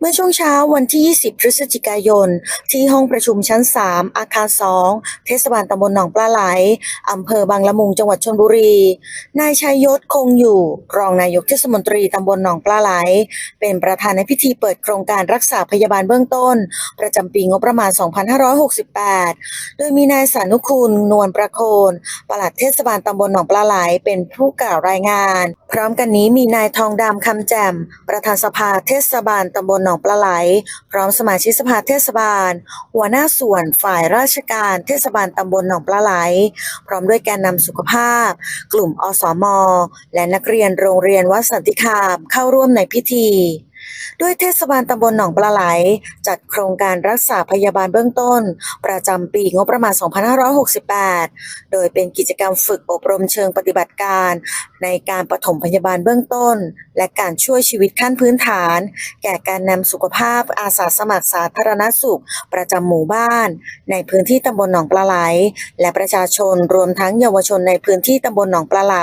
เมื่อช่วงเช้าวันที่ 20 พฤศจิกายน ที่ห้องประชุมชั้น 3 อาคาร 2 เทศบาลตำบลหนองปลาไหล อำเภอบางละมุง จังหวัดชลบุรี นายชัยยศคงอยู่ รองนายกเทศมนตรีตำบลหนองปลาไหล เป็นประธานในพิธีเปิดโครงการรักษาพยาบาลเบื้องต้น ประจำปีงบประมาณ 2568 โดยมีนายสานุคุณ นวลประโคน ปลัดเทศบาลตำบลหนองปลาไหล เป็นผู้กล่าวรายงาน พร้อมกันนี้มีนายทองดำคำแจ่ม ประธานสภาเทศบาลตำบลนองปลาไหล พร้อมสมาชิกสภาเทศบาล หัวหน้าส่วนฝ่ายราชการเทศบาลตำบลหนองปลาไหล พร้อมด้วยแกนนำสุขภาพ กลุ่มอสม และนักเรียนโรงเรียนวัดสันติคามเข้าร่วมในพิธี ด้วยเทศบาลตำบลหนองปลาไหล จัดโครงการรักษาพยาบาลเบื้องต้น ประจำปีงบประมาณ 2568 โดยเป็นกิจกรรมฝึกอบรมเชิงปฏิบัติการ ในการปฐมพยาบาลเบื้องต้น และการช่วยชีวิตขั้นพื้นฐาน แก่การนำสุขภาพอาสาสมัครสาธารณสุข ประจำหมู่บ้าน ในพื้นที่ตำบลหนองปลาไหล และประชาชนรวมทั้งเยาวชนในพื้นที่ตำบลหนองปลาไหล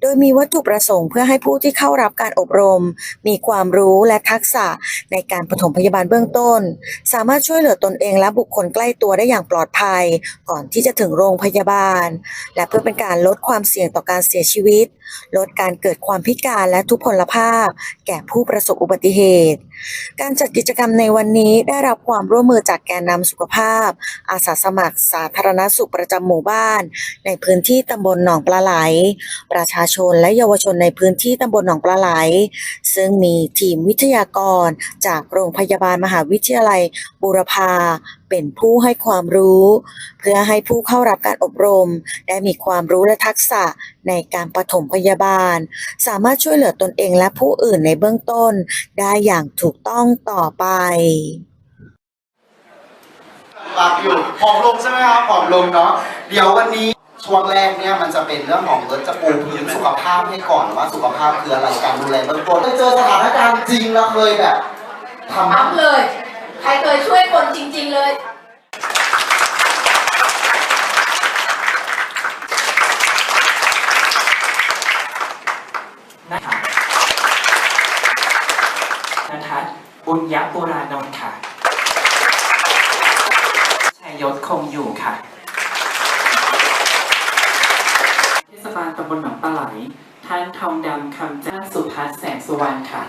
โดยมีวัตถุประสงค์เพื่อให้ผู้ที่เข้ารับการอบรม มีความรู้และทักษะในการปฐมพยาบาลเบื้องต้น สามารถช่วยเหลือตนเองและบุคคลใกล้ตัวได้อย่างปลอดภัย ก่อนที่จะถึงโรงพยาบาล และเพื่อเป็นการลดความเสี่ยงต่อการเสียชีวิต ลดการเกิดความพิการและทุพพลภาพ แก่ผู้ประสบอุบัติเหตุ การจัดกิจกรรมในวันนี้ได้รับความร่วมมือจากแกนนำสุขภาพ อาสาสมัครสาธารณสุขประจำหมู่บ้าน ในพื้นที่ตำบลหนองปลาไหล ประชาชนและเยาวชนในพื้นที่ตำบลหนองปลาไหล ซึ่งมีทีมวิทยากร จากโรงพยาบาลมหาวิทยาลัยบูรพาเป็นผู้ให้ความรู้ เพื่อให้ผู้เข้ารับการอบรม ได้มีความรู้และทักษะในการปฐมพยาบาล สามารถช่วยเหลือตนเองและผู้อื่นในเบื้องต้น ได้อย่างถูกต้องต่อไปปากอยู่ผอมลงใช่ไหมครับผอมลงเนาะเดี๋ยววันนี้ ช่วงแรกเนี่ยมันจะเป็นเรื่องของเอิร์ธจะปูพื้นสุขภาพให้ก่อนว่าสุขภาพคืออะไรการดูแลเบื้องต้นเคยเจอสถานการณ์จริงแล้วเคยแบบทำปั๊มเลย ใครเคยช่วยคนจริง ๆ เลยนะคะนัทัศน์บุญยปุรานนท์ค่ะชัยยศคงอยู่ค่ะ เทศ บาลตำบลหนองปลาไหล ท่านทองดำคำจ้าสุพัฒน์แสงสุวรรณค่ะ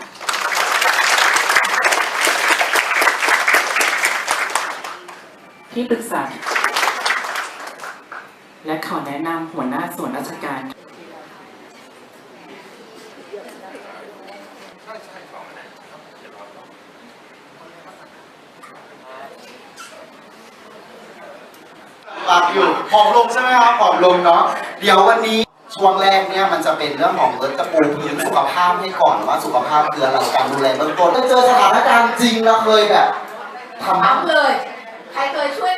ที่ปรึกษา และขอแนะนำหัวหน้าส่วนราชการปากอยู่ผอมลงใช่ไหมครับผอมลงเนาะ เดี๋ยววันนี้ ช่วงแรกเนี่ยมันจะเป็นเรื่องของเอิร์ธจะปูพื้นสุขภาพให้ก่อนว่าสุขภาพคืออะไรการดูแลเบื้องต้นเคยเจอสถานการณ์จริงแล้วเคยแบบทำ ปั๊มเลย ใครเคยช่วย